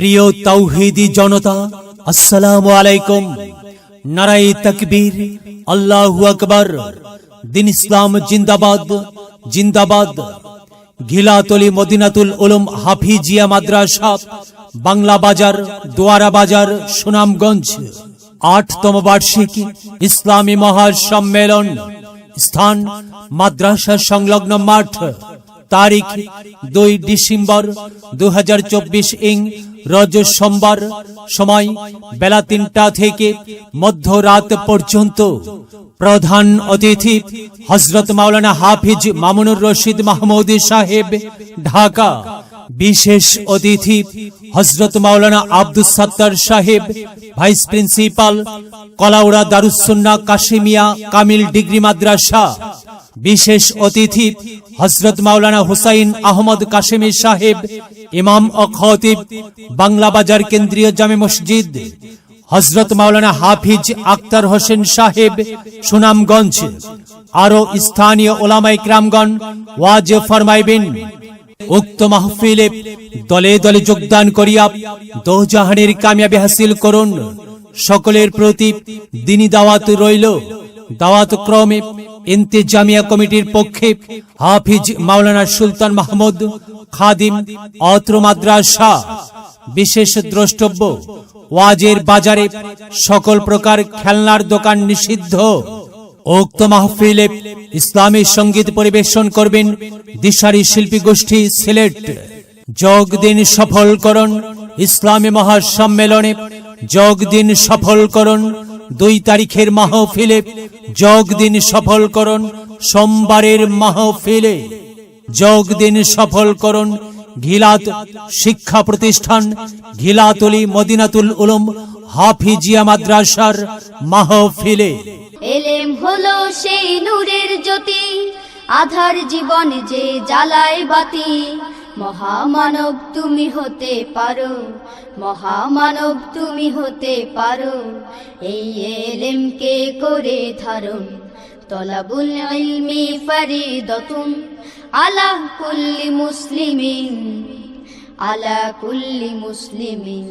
প্রিয় তৌহিদি জনতা, আসসালামু আলাইকুম। নারাই তকবীর, আল্লাহু আকবার। দিন ইসলাম জিন্দাবাদ জিন্দাবাদ। ঘিলাতলি মদিনাতুল উলুম হাফিজিয়া মাদ্রাসা, বাংলা বাজার, দোয়ারা বাজার, সুনামগঞ্জ। আটতম বার্ষিকী ইসলামী মহাসম্মেলন। স্থান মাদ্রাসা সংলগ্ন মাঠ। তারিখ দুই ডিসেম্বর দু হাজার চব্বিশ ইং রজ সোমবার সময় বেলা তিনটা থেকে মধ্যরাত পর্যন্ত প্রধান অতিথি হজরত মাওলানা হাফিজ মামুনুর রশিদ মাহমুদ সাহেব, ঢাকা। বিশেষ অতিথি হজরত মাওলানা আব্দুস সাত্তার সাহেব, vice principal, Kulaura Darussunnah Kashimia Kamil degree Madrasa. বিশেষ অতিথি হজরত মাওলানা হুসাইন আহমদ কাশেমি সাহেব, ইমাম ও খতিব, বাংলা বাজার কেন্দ্রীয় জামে মসজিদ, হজরত মাওলানা হাফিজ আক্তার হোসেন সাহেব, সুনামগঞ্জ আরও স্থানীয় ওলামাই ক্রামগণ ওয়াজ ফরমাইবেন। উক্ত মাহফিলে দলে দলে যোগদান করিয়া দোজাহানের কামিয়াবি হাসিল করুন। সকলের প্রতি দিনী দাওয়াত রইল। দাওয়াত ক্রমে ইন্তেজামিয়া কমিটির পক্ষে হাফিজ মাওলানা সুলতান মাহমুদ, খাদিম অত্র মাদ্রাসা, বিশেষ দ্রষ্টব্য, ওয়াজের বাজারে সকল প্রকার খেলনার দোকান নিষিদ্ধ। উক্ত মাহফিলে ইসলামী সংগীত পরিবেশন করবেন দিশারি শিল্পী গোষ্ঠী সিলেট। যোগ দিন সফল করুন ইসলামী মহাসম্মেলনে যোগ দিন সফল করুন দুই তারিখের মাহফিলে যোগ দিন সফল করুন, সোমবারের মাহফিলে যোগ দিন সফল করুন। ঘিলাত শিক্ষা প্রতিষ্ঠান ঘিলাতলি মদিনাতুল উলুম হাফিজিয়া মাদ্রাসার মাহফিলে। এলেম হলো সেই নূরের জ্যোতি, আধার জীবন যে জ্বালায় বাতি। মহামানব তুমি হতে পারো, মহামানব তুমি হতে পারো। এই এলেমকে করে ধারণ, তলাবুল ইলমি ফারিদতুন, আলা কুল্লি মুসলিমিন, আলা কুল্লি মুসলিমিন।